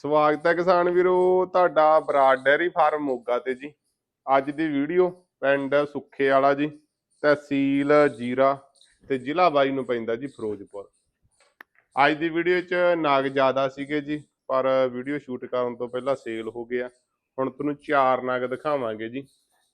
ਸਵਾਗਤ ਹੈ ਕਿਸਾਨ ਵੀਰੋ, ਤੁਹਾਡਾ ਬਰਾਡ ਡੈਰੀ ਫਾਰਮ ਮੋਗਾ ਤੇ ਜੀ। ਅੱਜ ਦੀ ਵੀਡੀਓ ਪਿੰਡ ਸੁੱਖੇ ਵਾਲਾ ਜੀ, ਤਹਿਸੀਲ ਜੀਰਾ ਤੇ ਜ਼ਿਲ੍ਹਾ ਬਾਈ ਨੂੰ ਪੈਂਦਾ ਜੀ ਫਿਰੋਜ਼ਪੁਰ। ਅੱਜ ਦੀ ਵੀਡੀਓ 'ਚ ਨਾਗ ਜ਼ਿਆਦਾ ਸੀਗੇ ਜੀ, ਪਰ ਵੀਡੀਓ ਸ਼ੂਟ ਕਰਨ ਤੋਂ ਪਹਿਲਾਂ ਸੇਲ ਹੋ ਗਿਆ। ਹੁਣ ਤੁਹਾਨੂੰ ਚਾਰ ਨਾਗ ਦਿਖਾਵਾਂਗੇ ਜੀ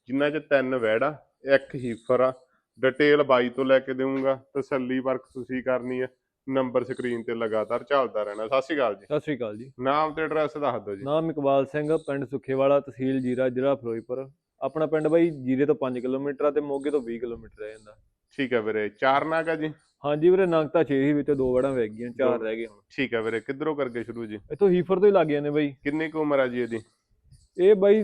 ਜਿਨ੍ਹਾਂ 'ਚ ਤਿੰਨ ਵੈੜਾ, ਇੱਕ ਹੀਫਰ ਆ। ਡਿਟੇਲ ਬਾਈ ਤੋਂ ਲੈ ਕੇ ਦੇਵਾਂਗਾ, ਤਸੱਲੀ ਵਰਕ ਤੁਸੀਂ ਕਰਨੀ ਹੈ ਨੰਬਰ ਸਕਰੀਨ ਤੇ ਲਗਾਤਾਰ ਚੱਲਦਾ ਰਹਿਣਾ। ਸਤਿ ਸ਼੍ਰੀ ਅਕਾਲ ਜੀ। ਸਤਿ ਸ਼੍ਰੀ ਅਕਾਲ ਜੀ। ਨਾਮ ਤੇ ਐਡਰੈਸ ਦੱਸ ਦਿਓ ਜੀ। ਨਾਮ ਇਕਬਾਲ ਸਿੰਘ ਪਿੰਡ ਸੁਖੇਵਾਲਾ ਤਹਿਸੀਲ ਜੀਰਾ ਜ਼ਿਲ੍ਹਾ ਫਿਰੋਜ਼ਪੁਰ। ਆਪਣਾ ਪਿੰਡ ਬਾਈ ਜੀਰੇ ਤੋਂ 5 ਕਿਲੋਮੀਟਰ ਆ ਤੇ ਮੋਗੇ ਤੋਂ 20 ਕਿਲੋਮੀਟਰ ਰਹਿ ਜਾਂਦਾ। ਠੀਕ ਹੈ ਵੀਰੇ ਚਾਰ ਨਾਗ ਆ ਜੀ? ਹਾਂਜੀ ਵੀਰੇ ਨੰਗ ਤਾਂ 6 ਹੀ ਵਿੱਚੋਂ ਦੋ ਵੜਾਂ ਵਗ ਗਈਆਂ ਚਾਰ। ਰਹਿ ਗਏ ਹੁਣ। ਠੀਕ ਹੈ ਵੀਰੇ ਕਿੱਧਰੋਂ ਕਰਕੇ ਸ਼ੁਰੂ ਜੀ? ਇੱਥੋਂ ਹੀਫਰ ਤੋਂ ਹੀ ਲੱਗ ਜਾਂਦੇ ਬਾਈ। ਕਿੰਨੀ ਕੁ ਉਮਰ ਆ ਜੀ ਇਹਦੀ? ਇਹ ਬਾਈ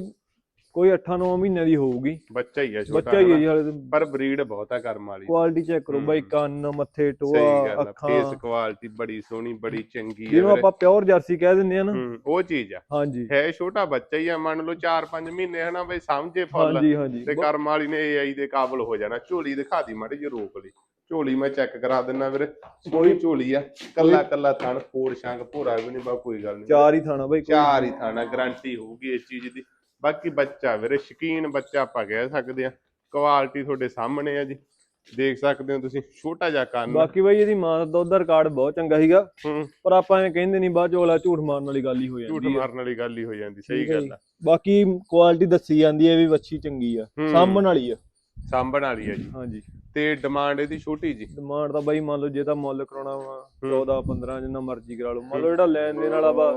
ਕੋਈ 8-9 ਮਹੀਨਿਆਂ ਦੀ ਹੋਊਗੀ। ਬੱਚਾ ਹੀ ਆ ਛੋਟਾ ਬੱਚਾ ਹੀ ਹੈ? ਜੀ ਹਾਲੇ ਪਰ ਬਰੀਡ ਬਹੁਤ ਆ ਕਰਮ ਵਾਲੀ। ਕੁਆਲਿਟੀ ਚੈੱਕ ਕਰੋ ਬਾਈ ਹੂੰ। ਕੰਨ ਮੱਥੇ ਸਹੀ ਟੋਆ ਆ। ਅੱਖਾਂ। ਫੇਸ ਕੁਆਲਿਟੀ ਬੜੀ ਸੋਹਣੀ ਬੜੀ ਚੰਗੀ ਹੈ ਜਿਹਨੂੰ ਆਪਾਂ ਪਿਓਰ ਜਰਸੀ ਕਹਿ ਦਿੰਦੇ ਆ ਨਾ। ਹੂੰ ਉਹ ਚੀਜ਼ ਆ। ਹਾਂਜੀ। ਹੈ ਛੋਟਾ ਬੱਚਾ ਹੀ ਆ ਮੰਨ ਲਓ 4-5 ਮਹੀਨੇ ਹਨਾ ਬਈ ਸਮਝੇ ਫੁੱਲ ਹਾਂਜੀ ਹਾਂਜੀ। ਤੇ ਕਰਮ ਵਾਲੀ ਨੇ AI ਦੇ ਕਾਬਲ ਹੋ ਜਾਣਾ। ਝੋਲੀ ਦਿਖਾ ਦੀ ਮਾੜੀ ਜਿਹੀ ਰੋਕ ਲਈ। ਝੋਲੀ ਮੈਂ ਚੈੱਕ ਕਰਾ ਦਿੰਨਾ ਵੀਰੇ। ਸੋਹਣੀ ਝੋਲੀ ਆ। ਕੱਲਾ ਕੱਲਾ ਥਣ ਫੋੜ ਸ਼ੰਗ ਭੋਰਾ ਵੀ ਨਹੀਂ ਬਾ ਕੋਈ ਗੱਲ ਨਹੀਂ ਚਾਰ ਹੀ ਥਾਣਾ ਬਾਈ ਕੋਈ- ਚਾਰ ਹੀ ਥਾਣਾ ਗਾਰੰਟੀ ਹੋਊਗੀ ਇਸ ਚੀਜ਼ ਦੀ। ਬਾਕੀ ਬੱਚਾ ਵੀਰੇ ਸ਼ਕੀਨ ਬੱਚਾ ਆਪਾਂ ਕਹਿ ਸਕਦੇ ਆ ਕੁਆਲਿਟੀ ਤੁਹਾਡੇ ਸਾਹਮਣੇ ਆ ਜੀ। ਦੇਖ ਸਕਦੇ ਹੋ ਤੁਸੀਂ ਛੋਟਾ ਜਿਹਾ ਕੰਨ। ਬਾਕੀ ਬਾਈ ਇਹਦੀ ਮਾਂ ਦਾ ਦੁੱਧ ਦਾ ਰਿਕਾਰਡ ਬਹੁਤ ਚੰਗਾ ਸੀਗਾ। ਪਰ ਆਪਾਂ ਐਂ ਕਹਿੰਦੇ ਨਹੀਂ ਬਾਅਦ ਚੋਂ ਅਗਲਾ ਝੂਠ ਮਾਰਨ ਵਾਲੀ ਗੱਲ ਹੀ ਹੋ ਝੂਠ ਜਾਂਦੀ ਹੈ। ਮਾਰਨ ਵਾਲੀ ਗੱਲ ਹੀ ਹੋ ਜਾਂਦੀ ਸਹੀ ਗੱਲ। ਆ। ਬਾਕੀ ਕੁਆਲਿਟੀ ਦੱਸੀ ਜਾਂਦੀ ਹੈ ਵੀ ਵੱਛੀ ਚੰਗੀ ਆ। ਸਾਂਭਣ ਵਾਲੀ ਆ। ਸਾਂਭਣ ਵਾਲੀ ਆ ਜੀ। ਹਾਂਜੀ। ਤੇ ਡਿਮਾਂਡ ਇਹਦੀ ਛੋਟੀ ਜੀ। ਡਿਮਾਂਡ ਤਾਂ ਬਾਈ ਮੰਨ ਲਓ ਜੇ ਤਾਂ ਮੁੱਲ ਕਰਾਉਣਾ ਵਾ ਹੂੰ। 14 15 ਜਿੰਨਾ ਮਰਜ਼ੀ ਕਰਾ ਲਓ। ਮੰਨ ਲਓ ਜਿਹੜਾ ਲੈਣ ਦੇਣ ਵਾਲਾ ਵਾ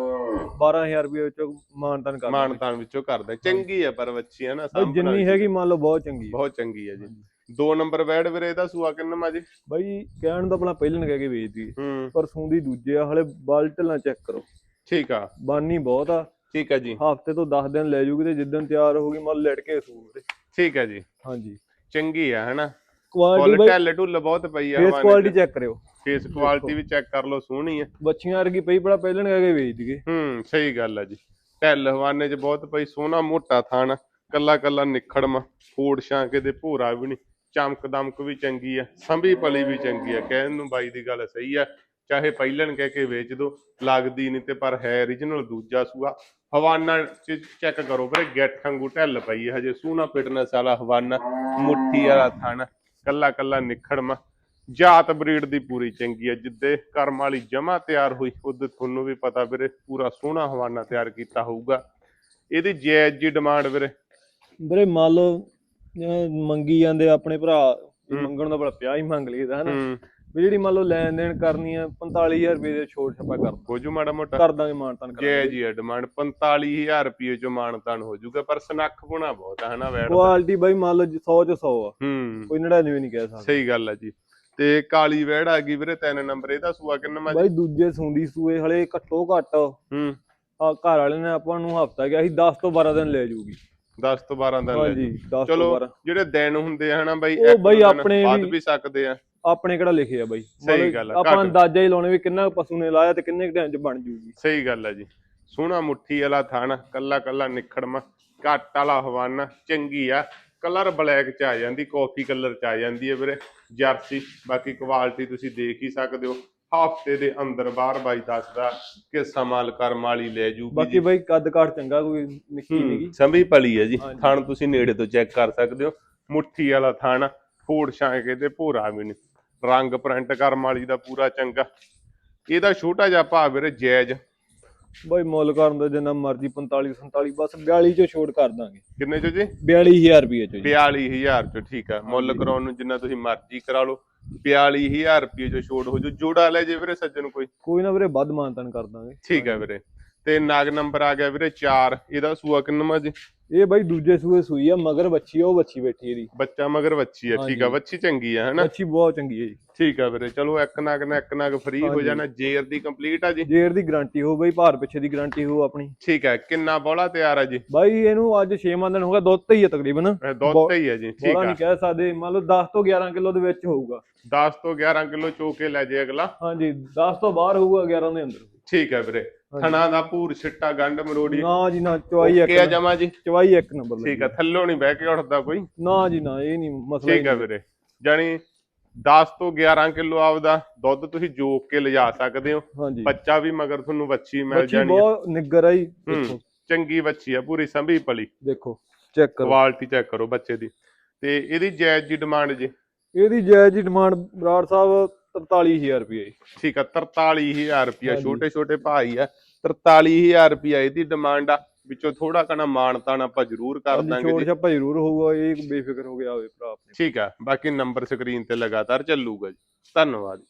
12000 ਰੁਪਏ ਵਿੱਚੋਂ ਮਾਨਤਨ ਕਰ ਮਾਨਤਾਨ ਵਿੱਚੋਂ ਕਰਦਾ ਚੰਗੀ ਆ ਪਰ ਬੱਚੀ ਆ ਨਾ ਜਿੰਨੀ ਹੈਗੀ ਮੰਨ ਲਓ ਬਹੁਤ ਚੰਗੀ ਬਹੁਤ ਚੰਗੀ ਆ ਜੀ। ਦੋ ਨੰਬਰ ਬੈਡ ਵੀਰੇ ਇਹਦਾ ਸੂਆ ਕਿੰਨਾ ਮਾ ਜੀ? ਬਾਈ ਕਹਿਣ ਦਾ ਆਪਣਾ ਪਹਿਲਾਂ ਕਹਿ ਕੇ ਵੇਚਦੀ ਹੂੰ। ਪਰ ਸੂੰਦੀ ਦੂਜੇ ਆ ਹਲੇ ਬਲਟ ਨਾ ਚੈੱਕ ਕਰੋ। ਠੀਕ ਆ। ਬਾਨੀ ਬਹੁਤ ਆ। ਠੀਕ ਆ ਜੀ। ਹਫ਼ਤੇ ਤੋਂ 10 ਦਿਨ ਲੈ ਜੂਗੀ ਤੇ ਜਿੱਦਣ ਤਿਆਰ ਹੋਊਗੀ ਮੰਨ ਲੜ ਕੇ ਸੂਰ ਠੀਕ ਆ ਜੀ। ਹਾਂਜੀ। ਚੰਗੀ ਆ ਹਨਾ? ਕੁਆਲਿਟੀ ਬਾਈ ਢੱਲ ਢੁੱਲ ਬਹੁਤ ਪਈ ਆ ਫੇਸ ਕੁਆਲਿਟੀ ਚੈੱਕ ਕਰਿਓ। ਫੇਸ ਕੁਆਲਿਟੀ ਵੀ ਚੈੱਕ ਕਰ ਲਓ ਸੋਹਣੀ ਆ। ਬੱਚੀਆਂ ਵਰਗੀ ਪਈ ਬੜਾ ਪਹਿਲਾਂ ਕਹਿ ਕੇ ਵੇਚ ਦੀਏ ਹੂੰ ਸਹੀ ਗੱਲ ਆ ਜੀ। ਢੱਲ ਹਵਾਨੇ 'ਚ ਬਹੁਤ ਪਈ ਸੋਹਣਾ ਮੋਟਾ ਥਾਣ ਕੱਲਾ ਕੱਲਾ ਨਿਖੜਮਾ ਫੋੜ ਛਾਂਕੇ ਦੇ ਭੂਰਾ ਵੀ ਨਹੀਂ ਚਮਕ ਦਮਕ ਵੀ ਚੰਗੀ ਆ ਸੰਭੀ ਪਲੀ ਵੀ ਚੰਗੀ ਆ। ਕਹਿਣ ਨੂੰ ਬਾਈ ਦੀ ਗੱਲ ਸਹੀ ਆ ਚਾਹੇ ਪਹਿਲਣ ਕਹਿ ਕੇ ਵੇਚ ਦੋ ਲੱਗਦੀ ਨਹੀਂ ਤੇ ਪਰ ਹੈ origignal ਦੂਜਾ ਸੂਆ। ਹਵਾਨਾ ਚ ਚੈੱਕ ਕਰੋ ਵੀਰੇ ਗਿੱਠ ਢੱਲ ਪਈ ਹੈ ਹਜੇ। ਸੋਹਣਾ ਫਿਟਨੈਸ ਵਾਲਾ ਹਵਾਨਾ ਮੁੱਠੀ ਵਾਲਾ ਥਣ ਕੱਲਾ ਕੱਲਾ ਨਿਖੜਮਾ ਜਾਤ ਬਰੀਡ ਦੀ ਪੂਰੀ ਚੰਗੀ ਹੈ। ਜਿੱਦੇ ਕਰਮ ਵਾਲੀ ਜਮਾ ਤਿਆਰ ਹੋਈ ਉਹਦੇ ਤੁਹਾਨੂੰ ਵੀ ਪਤਾ ਵੀਰੇ ਪੂਰਾ ਸੋਹਣਾ ਹਵਾਨਾ ਤਿਆਰ ਕੀਤਾ ਹੋਊਗਾ। ਇਹਦੀ ਜਾਇਜ਼ ਜੀ ਡਿਮਾਂਡ ਵੀਰੇ। ਵੀਰੇ ਮੰਨ ਲਓ ਜਿਵੇਂ ਮੰਗੀ ਜਾਂਦੇ ਆਪਣੇ ਭਰਾ। ਮੰਗਣ ਦਾ ਬੜਾ ਪਿਆ ਹੀ ਮੰਗ ਲਈਦਾ ਹਨਾ? ਵੀ ਜਿਹੜੀ ਮੰਨ ਲਓ ਲੈਣ ਦੇਣ ਕਰਨੀ ਆ 45000 ਰੁਪਏ ਦੇ ਛੋਟ ਛਪਾ ਕਰ ਹੋ ਜੂ ਮਾੜਾ ਮੋਟਾ। ਕਰ ਦਾਂਗੇ ਮਾਨਤਨ ਜਾਇਜ਼ ਜੀ ਡਿਮਾਂਡ 45000 ਰੁਪਏ ਚੋਂ ਮਾਨਤਾਨ ਹੋ ਜਾਊਗਾ ਪਰ ਸਨੱਖ ਪੁਣਾ ਬਹੁਤ ਹੈ ਹਨਾ ਵੈੜ ਕੁਆਲਿਟੀ ਬਾਈ ਮੰਨ ਲਓ 100 ਚ 100 ਆ। ਹੂੰ। ਕੋਈ 99 ਨਹੀਂ ਕਹਿ ਸਕਦਾ। ਸਹੀ ਗੱਲ ਹੈ ਜੀ। ਤੇ ਕਾਲੀ ਵੈੜ ਆ ਗਈ ਵੀਰੇ ਤਿੰਨ ਨੰਬਰ ਇਹਦਾ ਸੂਆ ਕਿੰਨਾ ਮਾ ਬਾਈ ਦੂਜੇ ਸੂੰਦੀ ਸੂਏ ਹਲੇ ਘੱਟੋ ਘੱਟ। ਹੂੰ। ਆ ਘਰ ਵਾਲੇ ਨੇ ਆਪਾਂ ਨੂੰ ਹਫਤਾ ਗਿਆ ਸੀ 10 ਤੋਂ 12 ਦਿਨ ਲੈ ਜੂਗੀ। 10 ਤੋਂ 12 ਦਿਨ ਲੈ ਹਾਂਜੀ 10 ਤੋਂ ਚਲੋ 12 ਜਿਹੜੇ ਦਿਨ ਹੁੰਦੇ ਆ ਹਨਾ ਬਾਈ ਉਹ ਬਾਈ ਆਪਣੇ ਵੱਧ ਵੀ ਸਕਦੇ ਆ। ਆਪਣੇ ਕਿਹੜਾ ਲਿਖੇ ਆ ਬਾਈ? ਸਹੀ ਗੱਲ ਆ, ਆਪਾਂ ਘੱਟ। ਅੰਦਾਜ਼ਾ ਹੀ ਲਾਉਣੇ ਵੀ ਕਿੰਨਾ ਕੁ ਪਸ਼ੂ ਨੇ ਲਾਇਆ ਤੇ ਕਿੰਨੇ ਟਾਈਮ ਚ ਬਣ ਜੂਗੀ। ਸਹੀ ਗੱਲ ਹੈ ਜੀ। ਸੋਹਣਾ ਮੁੱਠੀ ਵਾਲਾ ਥਣ ਕੱਲਾ ਕੱਲਾ ਨਿਖੜਮਾ ਘੱਟ ਵਾਲਾ ਹਵਾਨਾ ਚੰਗੀ ਆ। ਕਲਰ ਬਲੈਕ ਚ ਆ ਜਾਂਦੀ ਕਾਫੀ ਕਲਰ ਚ ਆ ਜਾਂਦੀ ਹੈ ਵੀਰੇ। ਜਰਸੀ ਬਾਕੀ ਕੁਆਲਿਟੀ ਤੁਸੀਂ ਦੇਖ ਹੀ ਸਕਦੇ ਹੋ। ਹਫ਼ਤੇ ਦੇ ਅੰਦਰ ਬਾਹਰ ਬਾਈ ਦੱਸਦਾ ਕਿ ਸਮਾਲ ਕਰਮ ਵਾਲੀ ਲੈ ਜੂਗੀ ਬਾਕੀ ਜੀ ਬਾਈ ਕੱਦ ਕਾਠ ਚੰਗਾ ਕੋਈ ਨਿੱਕੀ ਨਹੀਂਗੀ ਸੰਭੀ ਪਲੀ ਹੈ ਜੀ। ਹਾਂਜੀ। ਥਣ ਤੁਸੀਂ ਨੇੜੇ ਤੋਂ ਚੈੱਕ ਕਰ ਸਕਦੇ ਹੋ। ਮੁੱਠੀ ਵਾਲਾ ਥਣ ਫੋੜ ਛਾਂਕੇ ਤੇ ਭੋਰਾ ਵੀ ਨਹੀਂ। ਰੰਗ ਪ੍ਰਿੰਟ ਕਰਮ ਵਾਲੀ ਦਾ ਪੂਰਾ ਚੰਗਾ। ਇਹਦਾ ਛੋਟਾ ਜਿਹਾ ਭਾਅ ਵੀਰੇ ਜਾਇਜ਼। ਬਾਈ ਮੁੱਲ ਕਰਨ ਦਾ ਜਿੰਨਾ ਮਰਜ਼ੀ 45 47 ਬਸ 42 ਚੋਂ ਛੋਟ ਕਰ ਦਾਂਗੇ। ਕਿੰਨੇ ਚ ਜੀ? 42000 ਰੁਪਏ ਚੋਂ ਜੀ। 42000 ਚ ਠੀਕ ਆ। ਮੁੱਲ ਕਰਾਉਣ ਨੂੰ ਜਿੰਨਾ ਤੁਸੀਂ ਮਰਜ਼ੀ ਕਰਾ ਲਓ 42000 ਰੁਪਏ ਜੋ ਛੋਟ ਹੋ ਜੂ ਜੋੜਾ ਲੈ ਜੇ ਵੀਰੇ ਸੱਜਣ ਕੋਈ। ਕੋਈ ਨਾ ਵੀਰੇ ਵੱਧ ਮਾਨਤਨ ਕਰ ਦਾਂਗੇ। ਠੀਕ ਆ ਵੀਰੇ। ਤੇ ਨਾਗ ਨੰਬਰ ਆ ਗਿਆ ਵੀਰੇ 4 ਇਹਦਾ ਸੂਆ ਕਿੰਨਾ ਜੀ? ਇਹ ਬਾਈ ਦੂਜੇ ਸੂਏ ਸੂਈ ਆ ਮਗਰ ਬੱਚੀ ਆ ਉਹ ਬੱਚੀ ਬੈਠੀ ਇਹਦੀ। ਬੱਚਾ ਮਗਰ ਵੱਛੀ ਆ ਠੀਕ ਆ। ਵੱਛੀ ਚੰਗੀ ਆ ਹਨਾ? ਬੱਚੀ ਬਹੁਤ ਚੰਗੀ ਹੈ ਜੀ। ਠੀਕ ਆ ਵੀਰੇ ਚਲੋ ਇੱਕ ਨਾਗ ਨਾ ਇੱਕ ਨਾਗ ਫ੍ਰੀ ਹੋ। ਜਾਣਾ ਜੇਰ ਦੀ ਕੰਪਲੀਟ ਆ ਜੀ? ਜੇਰ ਦੀ ਗਾਰੰਟੀ ਹੋ ਬਾਈ ਭਾਰ ਪਿੱਛੇ ਦੀ ਗਾਰੰਟੀ ਹੋ ਆਪਣੀ। ਠੀਕ ਹੈ ਕਿੰਨਾ ਬੋਲਾ ਤਿਆਰ ਆ ਜੀ? ਬਾਈ ਇਹਨੂੰ ਅੱਜ 6 ਦਿਨ ਹੋ ਗਿਆ ਦੁੱਧ ਤੇ ਹੀ ਆ ਤਕਰੀਬਨ। ਦੁੱਧ ਤੇ ਹੀ ਹੈ ਜੀ ਠੀਕ ਬੋਲਾ ਆ। ਨਹੀਂ ਕਹਿ ਸਕਦੇ ਮੰਨ ਲਓ 10 ਤੋਂ 11 ਕਿਲੋ ਦੇ ਵਿੱਚ ਹੋਊਗਾ। 10 ਤੋਂ 11 ਕਿਲੋ ਚੋ ਕੇ ਲੈ ਜੇ ਅਗਲਾ। ਹਾਂਜੀ 10 ਤੋਂ ਬਾਹਰ ਹੋਊਗਾ 11 ਦੇ ਅੰਦਰ। ਠੀਕ ਹੈ ਵੀਰੇ। ਥਣਾ ਦਾ ਪੂਰ ਛਿੱਟਾ ਗੰਢ ਮਰੋੜੀ। ਨਾ ਜੀ ਨਾ ਚਵਾਈ ਇੱਕ ਓਕੇ ਆ ਜਮਾ ਜੀ। ਚਵਾਈ ਇੱਕ ਨੰਬਰ ਠੀਕ ਆ ਥੱਲੋਂ ਨਹੀਂ ਬਹਿ ਕੇ ਉੱਠਦਾ ਕੋਈ। ਨਾ ਜੀ ਨਾ ਇਹ ਨਹੀਂ ਮਸਲਾ ਠੀਕ ਆ ਵੀਰੇ। ਜਾਣੀ 10 ਤੋਂ 11 ਕਿਲੋ ਆਪਦਾ ਦੁੱਧ ਤੁਸੀਂ ਜੋਕ ਕੇ ਲਿਜਾ ਸਕਦੇ ਹੋ। ਬੱਚਾ ਵੀ ਮਗਰ ਤੁਹਾਨੂੰ ਵੱਛੀ ਮਿਲ ਜਾਣੀ ਹੈ ਬਹੁਤ ਨਿੱਗਰ ਆ ਜੀ ਹੂੰ। ਦੇਖੋ। ਚੰਗੀ ਵੱਛੀ ਆ ਪੂਰੀ ਸੰਭੀ ਪਲੀ ਦੇਖੋ ਚੈੱਕ ਕਰੋ। ਕੁਆਲਿਟੀ ਚੈੱਕ ਕਰੋ ਬੱਚੇ ਦੀ। ਤੇ ਇਹਦੀ ਜਾਇਜ਼ ਜੀ ਡਿਮਾਂਡ ਜੀ। ਇਹਦੀ ਜਾਇਜ਼ ਦੀ ਡਿਮਾਂਡ ਬਰਾੜ ਸਾਹਿਬ 43000 ਰੁਪਏ ਠੀਕ ਆ 43000 ਰੁਪਿਆ ਹਾਂਜੀ। ਛੋਟੇ ਛੋਟੇ ਭਾਈ ਆ। 43000 ਰੁਪਿਆ ਇਹਦੀ ਡਿਮਾਂਡ ਆ। ਵਿੱਚੋਂ ਥੋੜਾ ਕਣਾ ਮਾਨਤਾਨ ਆਪਾਂ ਜ਼ਰੂਰ ਕਰ ਦਾਂਗੇ ਜੀ। ਛਾਪਾ ਜ਼ਰੂਰ ਹੋਊਗਾ ਇਹ ਬੇਫਿਕਰ ਹੋ ਗਿਆ ਹੋਵੇ ਭਰਾ ਆਪਣੇ। ਠੀਕ ਆ ਬਾਕੀ ਨੰਬਰ ਸਕਰੀਨ ਤੇ ਲਗਾਤਾਰ ਚੱਲੂਗਾ ਜੀ। ਧੰਨਵਾਦ